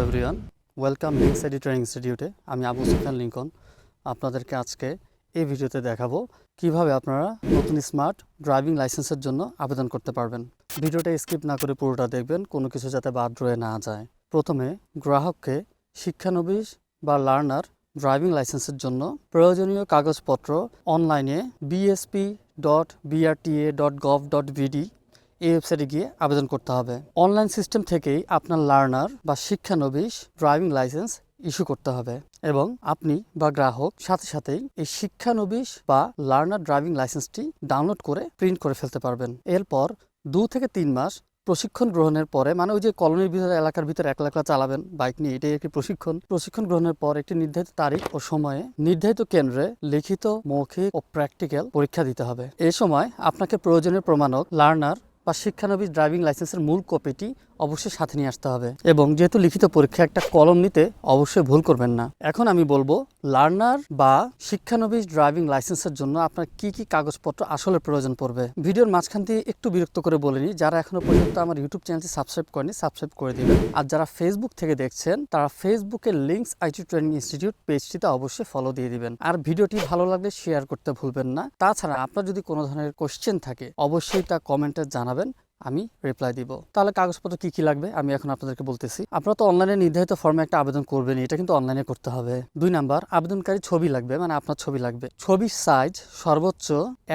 Everyone welcome links training ইনস্টিটিউটে আমি Abu Sufian Lincoln. আপনাদেরকে আজকে এই ভিডিওতে দেখাবো কীভাবে আপনারা নতুন স্মার্ট ড্রাইভিং লাইসেন্সের জন্য আবেদন করতে পারবেন। ভিডিওটা স্কিপ না করে পুরোটা দেখবেন, কোনো কিছু যাতে বাদ রয়ে না যায়। প্রথমে গ্রাহককে শিক্ষানবিশ বা লার্নার ড্রাইভিং লাইসেন্সের জন্য প্রয়োজনীয় কাগজপত্র অনলাইনে BSP dot BRTA dot gov dot BD এই ওয়েবসাইটে গিয়ে আবেদন করতে হবে। অনলাইন সিস্টেম থেকেই আপনার লার্নার বা শিক্ষানবিশ ড্রাইভিং লাইসেন্স ইস্যু করতে হবে এবং আপনি বা গ্রাহক সাথে সাথেই এই শিক্ষানবিশ বা লার্নার ড্রাইভিং লাইসেন্সটি ডাউনলোড করে প্রিন্ট করে ফেলতে পারবেন। এরপর দু থেকে তিন মাস প্রশিক্ষণ গ্রহণের পরে মানে ওই যে কলোনির ভিতরে, এলাকার ভিতরে একলা একলা চালাবেন বাইক নিয়ে, এটাই একটি প্রশিক্ষণ। প্রশিক্ষণ গ্রহণের পর একটি নির্ধারিত তারিখ ও সময়ে নির্ধারিত কেন্দ্রে লিখিত, মৌখিক ও প্র্যাকটিক্যাল পরীক্ষা দিতে হবে। এ সময় আপনাকে প্রয়োজনীয় প্রমাণক লার্নার বা শিক্ষানবিশ ড্রাইভিং লাইসেন্সের মূল কপিটি অবশ্যই সাথে নিয়ে আসতে হবে। এবং যেহেতু লিখিত পরীক্ষা একটা কলম নিতে অবশ্যই ভুল করবেন না। এখন আমি বলব লার্নার বা শিক্ষানবিশ ড্রাইভিং লাইসেন্সের জন্য আপনার কি কি কাগজপত্র আসলে প্রয়োজন পড়বে? ভিডিওর মাঝখান দিয়ে একটু বিরক্ত করে বলে নিই, যারা এখনও পর্যন্ত আমার ইউটিউব চ্যানেলটি সাবস্ক্রাইব করেনি সাবস্ক্রাইব করে দিবেন। আর যারা ফেসবুক থেকে দেখছেন, তারা ফেসবুকের লিঙ্কস আইটি ট্রেনিং ইনস্টিটিউট পেজটিতে অবশ্যই ফলো দিয়ে দিবেন। আর ভিডিওটি ভালো লাগলে শেয়ার করতে ভুলবেন না। তাছাড়া আপনার যদি কোনো ধরনের কোশ্চেন থাকে, অবশ্যই তা কমেন্টে জানাবেন। আমি রিপ্লাই দিব। তাহলে কাগজপত্র কি কি লাগবে আমি এখন আপনাদেরকে বলতেছি। আপনারা তো অনলাইনে নির্ধারিত ফর্মে একটা আবেদন করবেন এটা কিন্তু অনলাইনে করতে হবে। দুই নাম্বার, আবেদনকারী ছবি লাগবে মানে আপনার ছবি লাগবে। ছবির সাইজ সর্বোচ্চ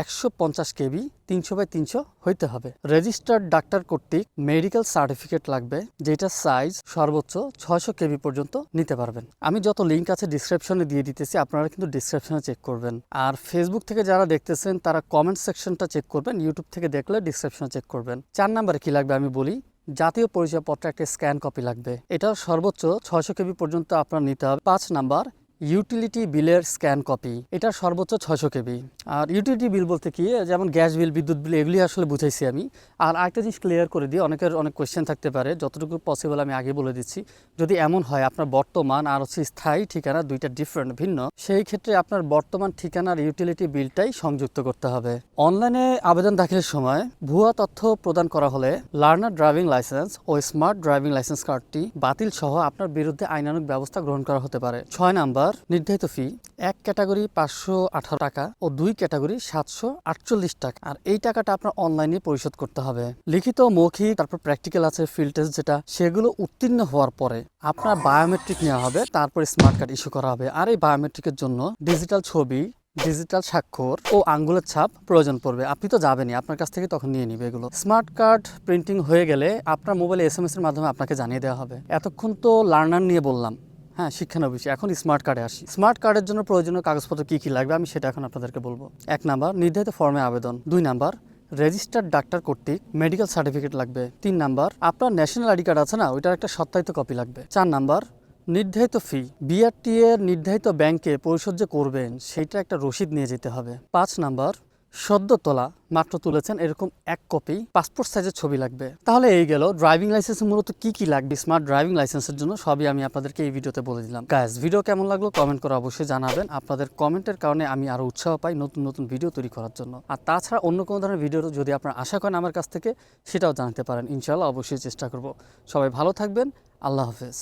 একশো পঞ্চাশ কেবি তিনশো বাই তিনশো হইতে হবে। রেজিস্টার্ড ডাক্তার কর্তৃক মেডিকেল সার্টিফিকেট লাগবে, যেটা সাইজ সর্বোচ্চ ছয়শো কেবি পর্যন্ত নিতে পারবেন। আমি যত লিঙ্ক আছে ডিসক্রিপশনে দিয়ে দিতেছি, আপনারা কিন্তু ডিসক্রিপশনে চেক করবেন। আর ফেসবুক থেকে যারা দেখতেছেন, তারা কমেন্ট সেকশনটা চেক করবেন, ইউটিউব থেকে দেখলে ডিসক্রিপশনে চেক করবেন। চার নাম্বারে কি লাগবে আমি বলি, জাতীয় পরিচয়পত্র একটা স্ক্যান কপি লাগবে। এটা সর্বোচ্চ ছয়শো কেবি পর্যন্ত আপনার নিতে হবে। পাঁচ নাম্বার ইউটিলিটি বিলের স্ক্যান কপি, এটা সর্বোচ্চ ছয়শো কেবি। আর ইউটিলিটি বিল বলতে কি যেমন গ্যাস বিল, বিদ্যুৎ বিল, এগুলি আসলে বুঝাইছি আমি। আর আরেকটা জিনিস ক্লিয়ার করে দিই, অনেকের অনেক কোয়েশ্চেন থাকতে পারে, যতটুকু পসিবল আমি আগে বলে দিচ্ছি। যদি এমন হয়, আপনার বর্তমান আর হচ্ছে স্থায়ী ঠিকানা দুইটা ডিফারেন্ট ভিন্ন, সেই ক্ষেত্রে আপনার বর্তমান ঠিকানার ইউটিলিটি বিলটাই সংযুক্ত করতে হবে। অনলাইনে আবেদন দাখিলের সময় ভুয়া তথ্য প্রদান করা হলে লার্নার ড্রাইভিং লাইসেন্স ও স্মার্ট ড্রাইভিং লাইসেন্স কার্ডটি বাতিল সহ আপনার বিরুদ্ধে আইনানুগ ব্যবস্থা গ্রহণ করা হতে পারে। ছয় নাম্বার নির্ধারিত ফি এক ক্যাটাগরি পাঁচশো আঠারো টাকা ও দুই ক্যাটাগরি সাতশো আটচল্লিশ টাকা। আর এই টাকাটা আপনার অনলাইনে পরিশোধ করতে হবে। লিখিত, মৌখিক, তারপর প্র্যাকটিক্যাল আছে ফিল্ড টেস্ট যেটা, সেগুলো উত্তীর্ণ হওয়ার পরে আপনার বায়োমেট্রিক নেওয়া হবে, তারপরে স্মার্ট কার্ড ইস্যু করা হবে। আর এই বায়োমেট্রিকের জন্য ডিজিটাল ছবি ডিজিটাল স্বাক্ষর ও আঙ্গুলের ছাপ প্রয়োজন পড়বে। আপনি তো যাবেনই, আপনার কাছ থেকে তখন নিয়ে নিবে এগুলো। স্মার্ট কার্ড প্রিন্টিং হয়ে গেলে আপনার মোবাইলে এস এর মাধ্যমে আপনাকে জানিয়ে দেওয়া হবে। এতক্ষণ তো লার্নার নিয়ে বললাম। হ্যাঁ শিক্ষানবিশ এখন স্মার্ট কার্ডে আসি। স্মার্ট কার্ডের জন্য প্রয়োজনীয় কাগজপত্র কী কী লাগবে আমি সেটা এখন আপনাদেরকে বলব। এক নাম্বার, নির্ধারিত ফর্মে আবেদন। দুই নাম্বার রেজিস্টার্ড ডাক্তার কর্তৃক মেডিকেল সার্টিফিকেট লাগবে। তিন নাম্বার, আপনার ন্যাশনাল আইডি কার্ড আছে না, ওইটার একটা সত্যায়িত কপি লাগবে। চার নাম্বার, নির্ধারিত ফি বিআরটি এর নির্ধারিত ব্যাংকে পরিশোধ যে করবেন সেইটা একটা রসিদ নিয়ে যেতে হবে। পাঁচ নাম্বার সদ্য তোলা, মাত্র তুলেছেন এরকম এক কপি পাসপোর্ট সাইজের ছবি লাগবে। তাহলে এই গেল ড্রাইভিং লাইসেন্সে মূলত কি কি লাগবে? স্মার্ট ড্রাইভিং লাইসেন্সের জন্য সবই আমি আপনাদেরকে এই ভিডিওতে বলে দিলাম। গাইজ ভিডিও কেমন লাগল কমেন্ট করে অবশ্যই জানাবেন। আপনাদের কমেন্টের কারণে আমি আরও উৎসাহ পাই নতুন নতুন ভিডিও তৈরি করার জন্য। আর তাছাড়া অন্য কোনো ধরনের ভিডিও যদি আপনারা আশা করেন আমার কাছ থেকে, সেটাও জানাতে পারেন। ইনশাল্লাহ অবশ্যই চেষ্টা করব। সবাই ভালো থাকবেন। আল্লাহ হাফেজ।